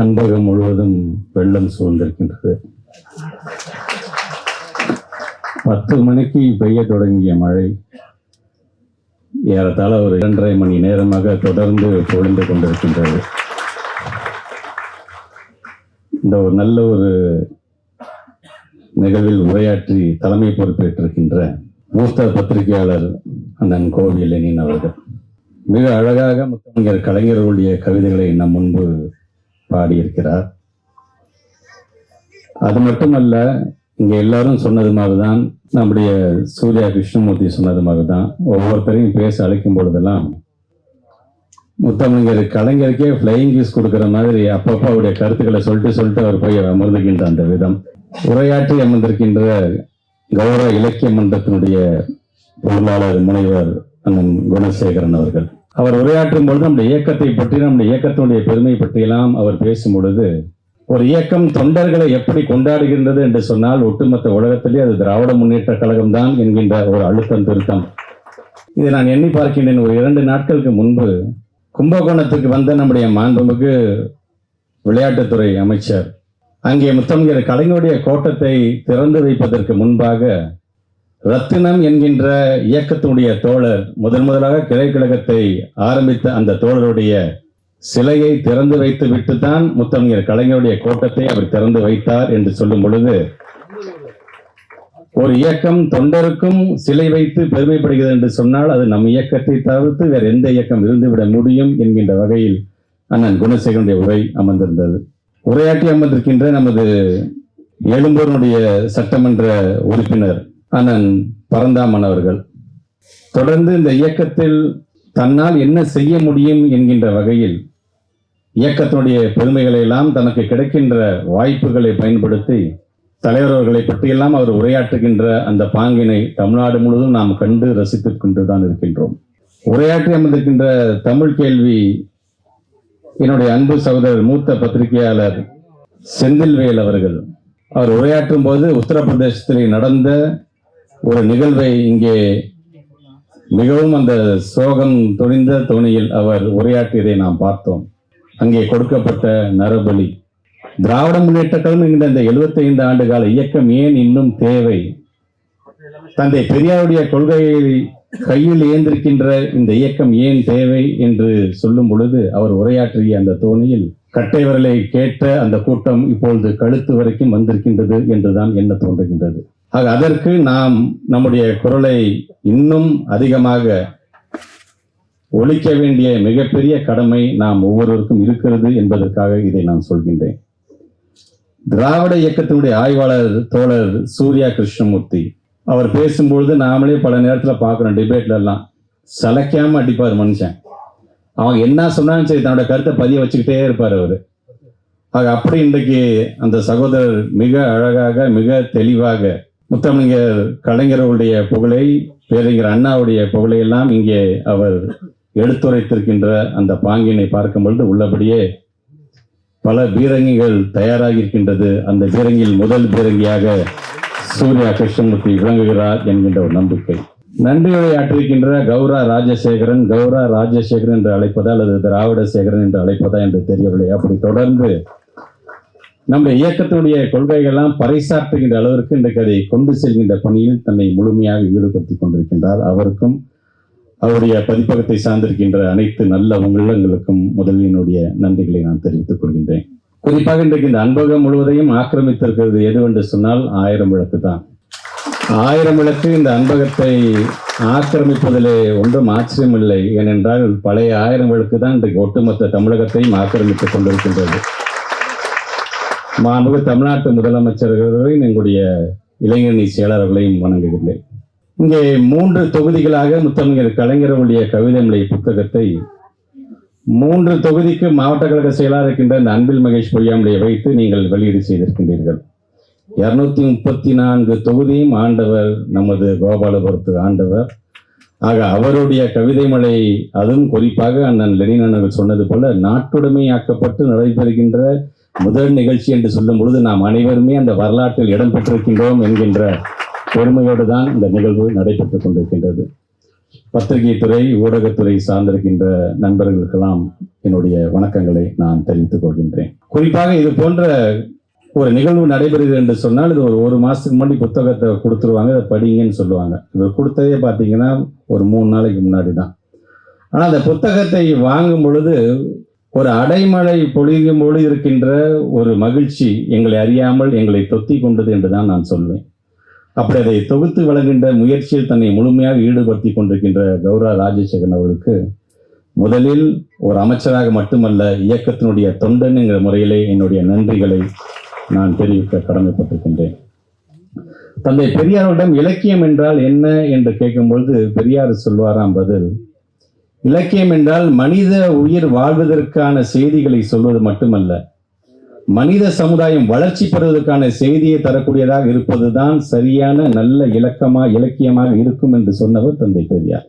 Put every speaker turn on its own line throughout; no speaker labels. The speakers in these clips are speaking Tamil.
அன்பகம் முழுவதும் வெள்ளம் சூழ்ந்திருக்கின்றது. பத்து மணிக்கு பெய்ய தொடங்கிய மழை ஏறத்தாழ ஒரு இரண்டரை மணி நேரமாக தொடர்ந்து பொழிந்து கொண்டிருக்கின்றது. இந்த ஒரு நல்ல ஒரு நிகழ்வில் உரையாற்றி தலைமை பொறுப்பேற்றிருக்கின்ற மூத்த பத்திரிகையாளர் அண்ணன் கோவி லெனின் அவர்கள். மிக அழகாக முத்தமிழர் கலைஞர்களுடைய கவிதைகளை நம் முன்பு பாடியிருக்கிறார். அது மட்டுமல்ல இங்க எல்லாரும் சொன்னது மாதிரிதான் நம்முடைய சூர்யா கிருஷ்ணமூர்த்தி சொன்னது மாதிரிதான் ஒவ்வொருத்தரையும் பேச அழைக்கும் பொழுதெல்லாம் முத்தமிழர் கலைஞருக்கே ஃப்ளையிங் கிஸ் கொடுக்கிற மாதிரி அப்பப்போ அவருடைய கருத்துக்களை சொல்லிட்டு சொல்லிட்டு அவர் போய் அமர்ந்துகின்ற அந்த விதம். உரையாற்றி அமர்ந்திருக்கின்ற கௌரவ இலக்கிய மன்றத்தினுடைய பொருளாளர் முனைவர் அண்ணன் குணசேகரன் அவர்கள். அவர் உரையாற்றும் பொழுது நம்முடைய இயக்கத்தை பற்றி நம்முடைய இயக்கத்தினுடைய பெருமை பற்றியெல்லாம் அவர் பேசும் பொழுது ஒரு இயக்கம் தொண்டர்களை எப்படி கொண்டாடுகின்றது என்று சொன்னால் ஒட்டுமொத்த உலகத்திலே அது திராவிட முன்னேற்ற கழகம் தான் என்கின்ற ஒரு அழுத்தம் திருத்தம். இதை நான் எண்ணி பார்க்கின்றேன். ஒரு இரண்டு நாட்களுக்கு முன்பு கும்பகோணத்துக்கு வந்த நம்முடைய மாண்புமிகு விளையாட்டுத்துறை அமைச்சர் அங்கே முத்தமிழர் கலைஞருடைய கோட்டத்தை திறந்து வைப்பதற்கு முன்பாக ரத்தினம் என்கின்ற இயக்கத்தினுடைய தோழர் முதன் முதலாக கிளைக்கழகத்தை ஆரம்பித்த அந்த தோழருடைய சிலையை திறந்து வைத்து விட்டுத்தான் முத்தமிழர் கலைஞருடைய கோட்டத்தை அவர் திறந்து வைத்தார் என்று சொல்லும் பொழுது ஒரு இயக்கம் தொண்டருக்கும் சிலை வைத்து பெருமைப்படுகிறது என்று சொன்னால் அது நம் இயக்கத்தை தவிர்த்து வேறு எந்த இயக்கம் இருந்துவிட முடியும் என்கின்ற வகையில் அண்ணன் குணசேகரனுடைய உரை அமர்ந்திருந்தது. உரையாற்றி அமர்ந்திருக்கின்ற நமது எழும்பூருடைய சட்டமன்ற உறுப்பினர் அண்ணன் பரந்தாமன் அவர்கள் தொடர்ந்து இந்த இயக்கத்தில் தன்னால் என்ன செய்ய முடியும் என்கின்ற வகையில் இயக்கத்தினுடைய பெருமைகளை எல்லாம் தனக்கு கிடைக்கின்ற வாய்ப்புகளை பயன்படுத்தி தலைவர் அவர்களை பற்றியெல்லாம் அவர் உரையாற்றுகின்ற அந்த பாங்கினை தமிழ்நாடு முழுவதும் நாம் கண்டு ரசித்துக் கொண்டுதான் இருக்கின்றோம். உரையாற்றி அமர்ந்திருக்கின்ற தமிழ் கேள்வி என்னுடைய அன்பு சகோதரர் மூத்த பத்திரிகையாளர் செந்தில்வேல் அவர்கள். அவர் உரையாற்றும் போது உத்தரப்பிரதேசத்தில் நடந்த ஒரு நிகழ்வை இங்கே மிகவும் அந்த சோகம் துணிந்த தோணியில் அவர் உரையாற்றியதை நாம் பார்த்தோம். அங்கே கொடுக்கப்பட்ட நரபலி. திராவிட முன்னேற்ற கழகம் என்கிற இந்த 75 ஆண்டு கால இயக்கம் ஏன் இன்னும் தேவை? தந்தை பெரியாருடைய கொள்கையை கையில் ஏந்திருக்கின்ற இந்த இயக்கம் ஏன் தேவை என்று சொல்லும் பொழுது அவர் உரையாற்றிய அந்த தோணியில் கட்டைவரலை கேட்ட அந்த கூட்டம் இப்பொழுது கழுத்து வரைக்கும் வந்திருக்கின்றது என்றுதான் என்ன தோன்றுகின்றது. ஆக அதற்கு நாம் நம்முடைய குரலை இன்னும் அதிகமாக ஒழிக்க வேண்டிய மிகப்பெரிய கடமை நாம் ஒவ்வொருவருக்கும் இருக்கிறது என்பதற்காக இதை நான் சொல்கின்றேன். திராவிட இயக்கத்தினுடைய ஆய்வாளர் தோழர் சூர்யா கிருஷ்ணமூர்த்தி அவர் பேசும்பொழுது நாமளே பல நேரத்தில் பார்க்குறோம் டிபேட்ல எல்லாம் அடிப்பார் மனுஷன். அவங்க என்ன சொன்னாலும் சரி தன்னோட கருத்தை பதிய வச்சுக்கிட்டே இருப்பார் அவர். ஆக அப்படி இன்றைக்கு அந்த சகோதரர் மிக அழகாக மிக தெளிவாக முத்தமிழர் கலைஞர்களுடைய புகழை பேரறிஞர் அண்ணாவுடைய புகழை எல்லாம் இங்கே அவர் எடுத்துரைத்திருக்கின்ற அந்த பாங்கினை பார்க்கும் பொழுது உள்ளபடியே பல பீரங்கிகள் தயாராகி இருக்கின்றது அந்த பீரங்கியில் முதல் பீரங்கியாக சூர்யா கிருஷ்ணமூர்த்தி விளங்குகிறார் என்கின்ற ஒரு நம்பிக்கை. நன்றியுரை ஆற்றிருக்கின்ற கௌரா ராஜசேகரன் கௌரா ராஜசேகரன் என்று அழைப்பதா அல்லது திராவிட சேகரன் என்று அழைப்பதா என்று தெரியவில்லை. அப்படி தொடர்ந்து நம்முடைய இயக்கத்தினுடைய கொள்கைகள்லாம் பறைசாற்றுகின்ற அளவிற்கு இன்றைக்கு அதை கொண்டு செல்கின்ற பணியில் தன்னை முழுமையாக ஈடுபடுத்திக் கொண்டிருக்கின்றார். அவருக்கும் அவருடைய பதிப்பகத்தை சார்ந்திருக்கின்ற அனைத்து நல்ல உள்ளங்களுக்கும் முதலினுடைய நன்றிகளை நான் தெரிவித்துக் கொள்கின்றேன். குறிப்பாக இன்றைக்கு இந்த அன்பகம் முழுவதையும் ஆக்கிரமித்திருக்கிறது எதுவென்று சொன்னால் ஆயிரம் விளக்கு தான். ஆயிரம் விளக்கு இந்த அன்பகத்தை ஆக்கிரமிப்பதிலே ஒன்றும் ஆச்சரியமில்லை. ஏனென்றால் பழைய ஆயிரம் விளக்கு தான் இன்றைக்கு ஒட்டுமொத்த தமிழகத்தையும் ஆக்கிரமித்துக் கொண்டிருக்கின்றது. மாண்பு தமிழ்நாட்டு முதலமைச்சர்களையும் எங்களுடைய இளைஞரணி செயலாளர்களையும் வணங்குகின்றேன். இங்கே மூன்று தொகுதிகளாக முத்தமிழர் கலைஞர்களுடைய கவிதைமலை புத்தகத்தை மூன்று தொகுதிக்கு மாவட்ட கழக செயலாளர் இருக்கின்ற அன்பில் மகேஷ் பொய்யாமலையை வைத்து நீங்கள் வெளியீடு செய்திருக்கின்றீர்கள். இரநூத்தி முப்பத்தி நான்கு தொகுதியும் ஆண்டவர் நமது கோபாலபுரத்து ஆண்டவர். ஆக அவருடைய கவிதை மலை அதுவும் குறிப்பாக அண்ணன் லெனின் அண்ணன் சொன்னது போல நாட்டுடைமையாக்கப்பட்டு நடைபெறுகின்ற முதல் நிகழ்ச்சி என்று சொல்லும் பொழுது நாம் அனைவருமே அந்த வரலாற்றில் இடம் பெற்றிருக்கின்றோம் என்கின்ற பெருமையோடு தான் இந்த நிகழ்வு நடைபெற்றுக் கொண்டிருக்கின்றது. பத்திரிகை துறை ஊடகத்துறை சார்ந்திருக்கின்ற நண்பர்களுக்கெல்லாம் என்னுடைய வணக்கங்களை நான் தெரிவித்துக் கொள்கின்றேன். குறிப்பாக இது போன்ற ஒரு நிகழ்வு நடைபெறுகிறது என்று சொன்னால் இது ஒரு ஒரு மாதத்துக்கு முன்னாடி புத்தகத்தை கொடுத்துருவாங்க அதை படிங்கன்னு சொல்லுவாங்க. இவர் கொடுத்ததே பார்த்தீங்கன்னா ஒரு மூணு நாளைக்கு முன்னாடி தான் ஆனால் அந்த புத்தகத்தை வாங்கும் பொழுது ஒரு அடைமழை பொழியும் போது இருக்கின்ற ஒரு மகிழ்ச்சி எங்களை அறியாமல் எங்களை தொத்தி கொண்டது என்று தான் நான் சொல்வேன். அப்படி அதை தொகுத்து வழங்குகின்ற முயற்சியில் தன்னை முழுமையாக ஈடுபடுத்தி கொண்டிருக்கின்ற கௌரவ ராஜசேகரன் அவர்களுக்கு முதலில் ஒரு அமைச்சராக மட்டுமல்ல இயக்கத்தினுடைய தொண்டன் என்கிற முறையிலே என்னுடைய நன்றிகளை நான் தெரிவிக்க கடமைப்பட்டிருக்கின்றேன். தந்தை பெரியாரிடம் இலக்கியம் என்றால் என்ன என்று கேட்கும்பொழுது பெரியார் சொல்வாராம் பதில் இலக்கியம் என்றால் மனித உயிர் வாழ்வதற்கான செய்திகளை சொல்வது மட்டுமல்ல. மனித சமுதாயம் வளர்ச்சி பெறுவதற்கான செய்தியை தரக்கூடியதாக இருப்பதுதான் சரியான நல்ல இலக்கமா இலக்கியமாக இருக்கும் என்று சொன்னவர் தந்தை பெரியார்.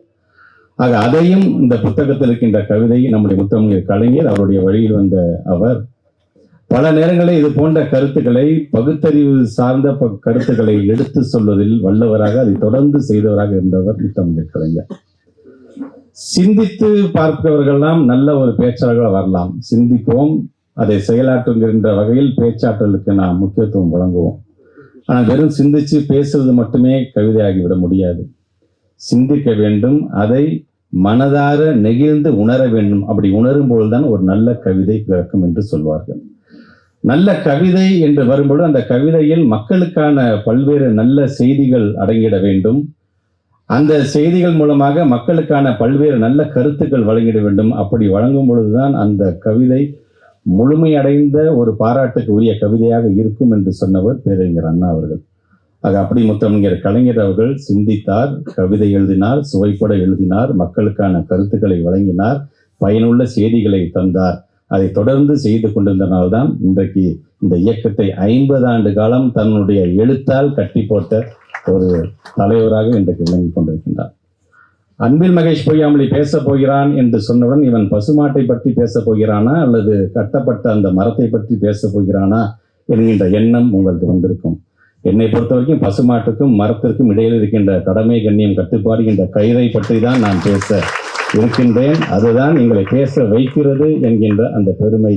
ஆக அதையும் இந்த புத்தகத்தில் இருக்கின்ற கவிதை நம்முடைய முத்தமிழ் கலைஞர் அவருடைய வழியில் வந்த அவர். பல நேரங்களில் இது போன்ற கருத்துக்களை பகுத்தறிவு சார்ந்த ப- கருத்துக்களை எடுத்து சொல்வதில் வல்லவராக அதை தொடர்ந்து செய்தவராக இருந்தவர் முத்தமிழ் கலைஞர். சிந்தித்து பார்ப்பவர்கள்லாம் நல்ல ஒரு பேச்சாளர்களாக வரலாம். சிந்திப்போம் அதை செயலாற்றுகின்ற வகையில் பேச்சாற்றலுக்கு நாம் முக்கியத்துவம் வழங்குவோம். ஆனால் வெறும் சிந்திச்சு பேசுறது மட்டுமே கவிதையாகிவிட முடியாது. சிந்திக்க வேண்டும் அதை மனதார நெகிழ்ந்து உணர வேண்டும். அப்படி உணரும் பொழுதுதான் ஒரு நல்ல கவிதை பிறக்கும் என்று சொல்வார்கள். நல்ல கவிதை என்று வரும்பொழுது அந்த கவிதையில் மக்களுக்கான பல்வேறு நல்ல செய்திகள் அடங்கிட வேண்டும். அந்த செய்திகள் மூலமாக மக்களுக்கான பல்வேறு நல்ல கருத்துக்கள் வழங்கிட வேண்டும். அப்படி வழங்கும் பொழுதுதான் அந்த கவிதை முழுமையடைந்த ஒரு பாராட்டுக்கு உரிய கவிதையாக இருக்கும் என்று சொன்னவர் பேரறிஞர் அண்ணா அவர்கள். ஆக அப்படி முத்தமிஞர் கலைஞர் அவர்கள் சிந்தித்தார் கவிதை எழுதினார் சுவைப்பட எழுதினார் மக்களுக்கான கருத்துக்களை வழங்கினார் பயனுள்ள செய்திகளை தந்தார். அதை தொடர்ந்து செய்து கொண்டிருந்தனால்தான் இன்றைக்கு இந்த இயக்கத்தை ஐம்பது ஆண்டு காலம் தன்னுடைய எழுத்தால் கட்டி போட்ட ஒரு தலைவராக இன்றைக்கு விளங்கி கொண்டிருக்கின்றார். அன்பில் மகேஷ் பொய்யாமலி பேசப் போகிறான் என்று சொன்னவுடன் இவன் பசுமாட்டை பற்றி பேசப் போகிறானா அல்லது கட்டப்பட்ட அந்த மரத்தை பற்றி பேசப் போகிறானா என்கின்ற எண்ணம் உங்களுக்கு வந்திருக்கும். என்னை பொறுத்த வரைக்கும் பசுமாட்டுக்கும் மரத்திற்கும் இடையில் இருக்கின்ற கடமை கண்ணியம் கட்டுப்பாடு என்ற கயிறை பற்றி தான் நான் பேச இருக்கின்றேன். அதுதான் எங்களை பேச வைக்கிறது என்கின்ற அந்த பெருமை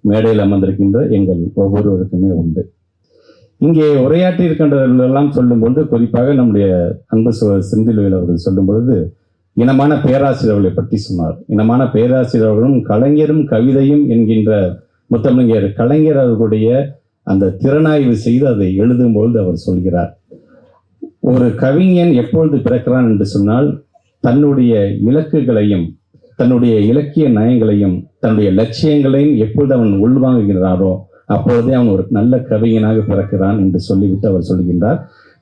மேடையில் அமர்ந்திருக்கின்ற எங்கள் ஒவ்வொருவருக்குமே உண்டு. இங்கே உரையாற்றி இருக்கின்றவர்களெல்லாம் சொல்லும்போது குறிப்பாக நம்முடைய அன்பு சகோதரர் அவர்கள் சொல்லும் பொழுது இனமான பேராசிரியர்களை பற்றி சொன்னார். இனமான பேராசிரியர்களும் கலைஞரும் கவிதையும் என்கின்ற முத்தமிழர் கலைஞர் அவர்களுடைய அந்த திறனாய்வு செய்து அதை எழுதும் பொழுது அவர் சொல்கிறார். ஒரு கவிஞன் எப்பொழுது பிறக்கிறான் என்று சொன்னால் தன்னுடைய இலக்குகளையும் தன்னுடைய இலக்கிய நயங்களையும் தன்னுடைய லட்சியங்களையும் எப்பொழுது அவன் உள்வாங்குகிறாரோ அப்பொழுதே அவன் ஒரு நல்ல கவிஞனாக பிறக்கிறான் என்று சொல்லிவிட்டு அவர் சொல்கின்றார்.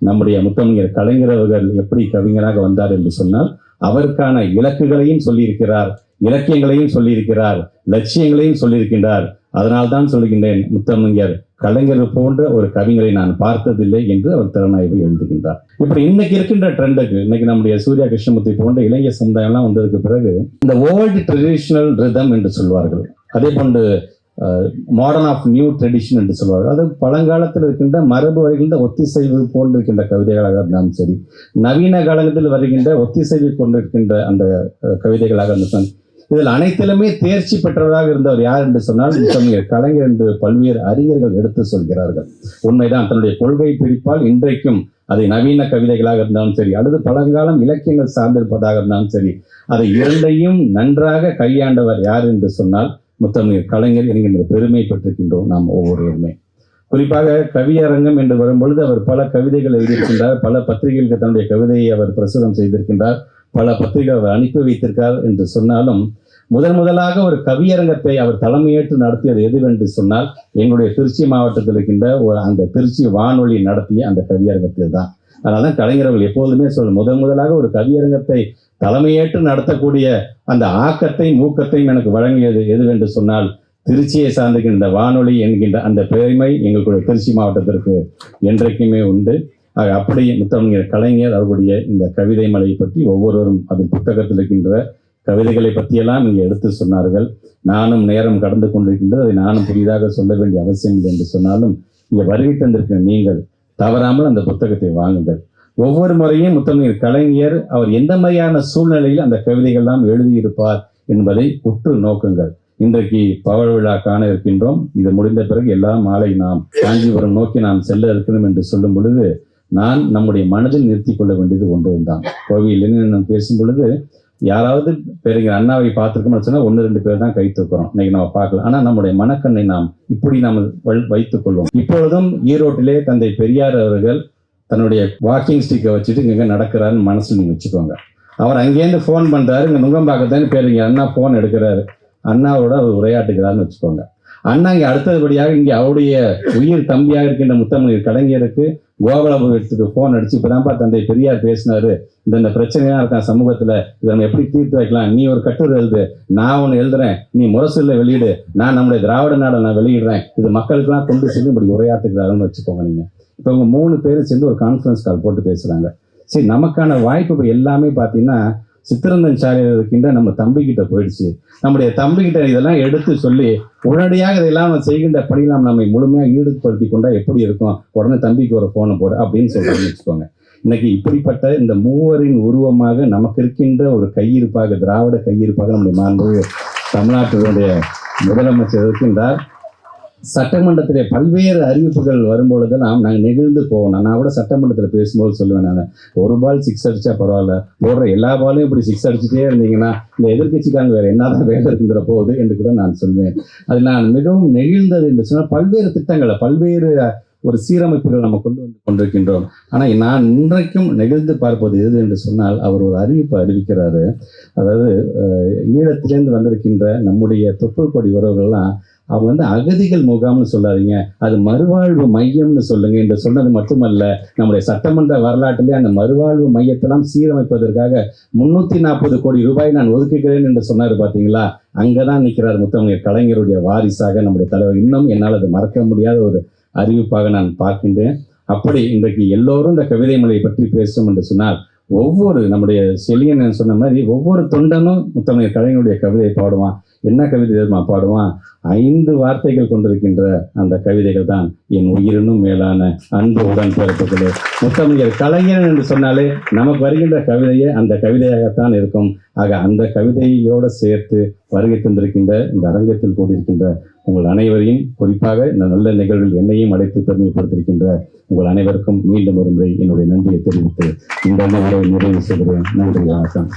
நம்முடைய முத்தமிழர் கலைஞர் அவர்கள் எப்படி கவிஞராக வந்தார் என்று சொன்னால் அவருக்கான இலக்குகளையும் சொல்லியிருக்கிறார் இலக்கியங்களையும் சொல்லியிருக்கிறார் லட்சியங்களையும் சொல்லியிருக்கின்றார். அதனால்தான் சொல்லுகின்றேன் முத்தமிழர் கலைஞர் போன்ற ஒரு கவிஞரை நான் பார்த்ததில்லை என்று அவர் திறனாய்வு எழுதுகின்றார். இப்படி இன்னைக்கு இருக்கின்ற ட்ரெண்டுக்கு இன்னைக்கு நம்முடைய சூர்யா கிருஷ்ணமூர்த்தி போன்ற இளைஞர் சமுதாயம்லாம் வந்ததுக்கு பிறகு இந்த ஓல்டு ட்ரெடிஷனல் ரிதம் என்று சொல்வார்கள். அதே போன்று மாடர்ன் ஆஃப் நியூ ட்ரெடிஷன் என்று சொல்வார்கள். அது பழங்காலத்தில் இருக்கின்ற மரபு வருகின்ற ஒத்திசைவு கொண்டிருக்கின்ற கவிதைகளாக இருந்தாலும் சரி நவீன காலத்தில் வருகின்ற ஒத்திசைவு கொண்டிருக்கின்ற அந்த கவிதைகளாக இருந்தாலும் இதில் அனைத்திலுமே தேர்ச்சி பெற்றவராக இருந்தவர் யார் என்று சொன்னால் முத்தமிழர் கலைஞர் என்று பல்வேறு அறிஞர்கள் எடுத்து சொல்கிறார்கள். உண்மைதான் தன்னுடைய கொள்கை பிரிப்பால் இன்றைக்கும் அதை நவீன கவிதைகளாக இருந்தாலும் சரி அல்லது பழங்காலம் இலக்கியங்கள் சார்ந்திருப்பதாக இருந்தாலும் சரி அதை இரண்டையும் நன்றாக கையாண்டவர் யார் என்று சொன்னால் முத்தமிழ் கலைஞர் என்கின்ற பெருமை பெற்றிருக்கின்றோம் நாம் ஒவ்வொருவருமே. குறிப்பாக கவியரங்கம் என்று வரும்பொழுது அவர் பல கவிதைகள் எழுதியிருக்கின்றார் பல பத்திரிகைகளுக்கு தன்னுடைய கவிதையை அவர் பிரசுரம் செய்திருக்கின்றார் பல பத்திரிகை அவர் அனுப்பி வைத்திருக்கார் என்று சொன்னாலும் முதன் முதலாக ஒரு கவியரங்கத்தை அவர் தலைமையேற்று நடத்தியது எதுவென்று சொன்னால் எங்களுடைய திருச்சி மாவட்டத்தில் இருக்கின்ற ஒரு அந்த திருச்சி வானொலி நடத்திய அந்த கவியரங்கத்தில் தான். அதனால தான் கலைஞர் அவர்கள் எப்போதுமே சொல்லணும் முதன் முதலாக ஒரு கவியரங்கத்தை தலைமையேற்று நடத்தக்கூடிய அந்த ஆக்கத்தையும் ஊக்கத்தையும் எனக்கு வழங்கியது எதுவென்று சொன்னால் திருச்சியை சார்ந்திருக்கின்ற வானொலி என்கின்ற அந்த பெருமை எங்களுடைய திருச்சி மாவட்டத்திற்கு என்றைக்குமே உண்டு. ஆக அப்படி முத்தமிழர் கலைஞர் அவர்களுடைய இந்த கவிதை மலையை பற்றி ஒவ்வொருவரும் அதில் புத்தகத்தில் இருக்கின்ற கவிதைகளை பற்றியெல்லாம் இங்கே எடுத்து சொன்னார்கள். நானும் நேரம் கடந்து கொண்டிருக்கின்றது. அதை நானும் புதிதாக சொல்ல வேண்டிய அவசியம் இல்லை என்று சொன்னாலும் இங்கே வருகை தந்திருக்கிற நீங்கள் தவறாமல் அந்த புத்தகத்தை வாங்குங்கள். ஒவ்வொரு முறையும் முத்தமிழ் கலைஞர் அவர் எந்த மாதிரியான சூழ்நிலையில் அந்த கவிதைகள்லாம் எழுதியிருப்பார் என்பதை உற்று நோக்குங்கள். இன்றைக்கு பவழ விழா காண இருக்கின்றோம். இது முடிந்த பிறகு எல்லா மாலை நாம் காஞ்சிபுரம் நோக்கி நாம் செல்ல இருக்கிறோம் என்று சொல்லும் பொழுது நான் நம்முடைய மனதில் நிறுத்திக் கொள்ள வேண்டியது ஒன்று தான் கோவிலில் நான் பேசும் பொழுது யாராவது பெருங்க அண்ணாவை பார்த்துருக்கோம்னு சொன்னா ஒன்று ரெண்டு பேர் தான் கை தூக்குறோம். இன்னைக்கு நம்ம பார்க்கலாம். ஆனா நம்முடைய மனக்கண்ணை நாம் இப்படி நாம் வைத்துக் கொள்வோம். இப்பொழுதும் ஈரோட்டிலே தந்தை பெரியார் அவர்கள் தன்னுடைய வாக்கிங் ஸ்டிக்கை வச்சுட்டு இங்கே நடக்கிறான்னு மனசு நீங்கள் வச்சுக்கோங்க. அவர் அங்கேருந்து ஃபோன் பண்ணுறாரு இங்க நுங்கம்பாக்கத்தான்னு பேருங்க அண்ணா ஃபோன் எடுக்கிறாரு. அண்ணாவோட அவர் உரையாட்டுக்கிறான்னு வச்சுக்கோங்க. அண்ணா இங்கே அடுத்தபடியாக இங்கே அவருடைய உயிர் தம்பியாக இருக்கின்ற முத்தமிழ் கலைஞருக்கு கோபாலபுரத்துக்கு ஃபோன் அடிச்சு இப்போதான்ப்பா தந்தை பெரியார் பேசினாரு. இந்த இந்த பிரச்சனைலாம் இருக்கான் சமூகத்தில்? இதை நம்ம எப்படி தீர்த்து வைக்கலாம்? நீ ஒரு கட்டுரை எழுது. நான் ஒன்று எழுதுறேன். நீ முரசொல்ல வெளியிடு. நான் நம்முடைய திராவிட நாடை நான் வெளியிடுறேன். இது மக்களுக்கெல்லாம் கொண்டு சென்று இப்படி உரையாற்றுக்கிறாருன்னு வச்சுக்கோங்க நீங்கள் இப்போ இவங்க மூணு பேரும் சேர்ந்து ஒரு கான்ஃபரன்ஸ் கால் போட்டு பேசுகிறாங்க சரி நமக்கான வாய்ப்பு எல்லாமே பார்த்தீங்கன்னா சித்திரந்தன் சாலையில் இருக்கின்ற நம்ம தம்பி கிட்ட போயிடுச்சு. நம்முடைய தம்பி கிட்ட இதெல்லாம் எடுத்து சொல்லி உடனடியாக இதெல்லாம் நம்ம செய்கின்ற பணியெல்லாம் நம்மை முழுமையாக ஈடுபடுத்தி கொண்டா எப்படி இருக்கும்? உடனே தம்பிக்கு ஒரு ஃபோனை போடு அப்படின்னு சொல்லி வச்சுக்கோங்க. இன்னைக்கு இப்படிப்பட்ட இந்த மூவரின் உருவமாக நமக்கு இருக்கின்ற ஒரு கையிருப்பாக திராவிட கையிருப்பாக நம்முடைய மாண்பு தமிழ்நாட்டினுடைய முதலமைச்சர் இருக்கின்றார். சட்டமன்றத்திலே பல்வேறு அறிவிப்புகள் வரும்பொழுதெல்லாம் நாங்கள் நெகிழ்ந்து போவோம். நான் கூட சட்டமன்றத்தில் பேசும்போது சொல்லுவேன் நான். ஒரு பால் சிக்ஸ் அடிச்சா பரவாயில்ல. போடுற எல்லா பாலையும் இப்படி சிக்ஸ் அடிச்சுட்டே இருந்தீங்கன்னா இந்த எதிர்க்கட்சிக்காரங்க வேற என்னதான் வேலை இருக்கின்ற போகுது என்று கூட நான் சொல்வேன். அது நான் மிகவும் நெகிழ்ந்தது என்று சொன்னால் பல்வேறு திட்டங்களை பல்வேறு ஒரு சீரமைப்புகள் நம்ம கொண்டு வந்து கொண்டிருக்கின்றோம். ஆனால் நான் இன்றைக்கும் நெகிழ்ந்து பார்ப்பது எது என்று சொன்னால் அவர் ஒரு அறிவிப்பு அறிவிக்கிறாரு. அதாவது ஈழத்திலேருந்து வந்திருக்கின்ற நம்முடைய தொப்புள் கொடி உறவுகள்லாம் அவங்க வந்து அகதிகள் முகாம்னு சொல்லாதீங்க. அது மறுவாழ்வு மையம்னு சொல்லுங்க என்று சொன்னது மட்டுமல்ல நம்முடைய சட்டமன்ற வரலாற்றிலே அந்த மறுவாழ்வு மையத்தெல்லாம் சீரமைப்பதற்காக முன்னூத்தி நாற்பது கோடி ரூபாய் நான் ஒதுக்குகிறேன் என்று சொன்னார் பாத்தீங்களா? அங்கதான் நிற்கிறார் முத்தமிழ் கலைஞருடைய வாரிசாக நம்முடைய தலைவர். இன்னும் என்னால் அது மறக்க முடியாத ஒரு அறிவிப்பாக நான் பார்க்கின்றேன். அப்படி இன்றைக்கு எல்லோரும் இந்த கவிதை மொழியை பற்றி பேசும் என்று சொன்னால் ஒவ்வொரு நம்முடைய செலியன் சொன்ன மாதிரி ஒவ்வொரு தொண்டனும் முத்தமிழ் கலைஞருடைய கவிதையை பாடுவான். என்ன கவிதை தெரியுமா? பாடுவான். ஐந்து வார்த்தைகள் கொண்டிருக்கின்ற அந்த கவிதைகள் தான் என் உயிரினும் மேலான அன்பு உடன்பிறப்புகளே முத்தமிழர் கலைஞர் என்று சொன்னாலே நமக்கு வருகின்ற கவிதையே அந்த கவிதையாகத்தான் இருக்கும். ஆக அந்த கவிதையோடு சேர்த்து வருகை தந்திருக்கின்ற இந்த அரங்கத்தில் கூடியிருக்கின்ற உங்கள் அனைவரையும் குறிப்பாக இந்த நல்ல நிகழ்வில் என்னையும் அழைத்து பெருமைப்படுத்திருக்கின்ற உங்கள் அனைவருக்கும் மீண்டும் ஒரு முறை என்னுடைய நன்றியை தெரிவித்து இந்த உரை நிறைவு செய்கிறேன். நன்றி வணக்கம்.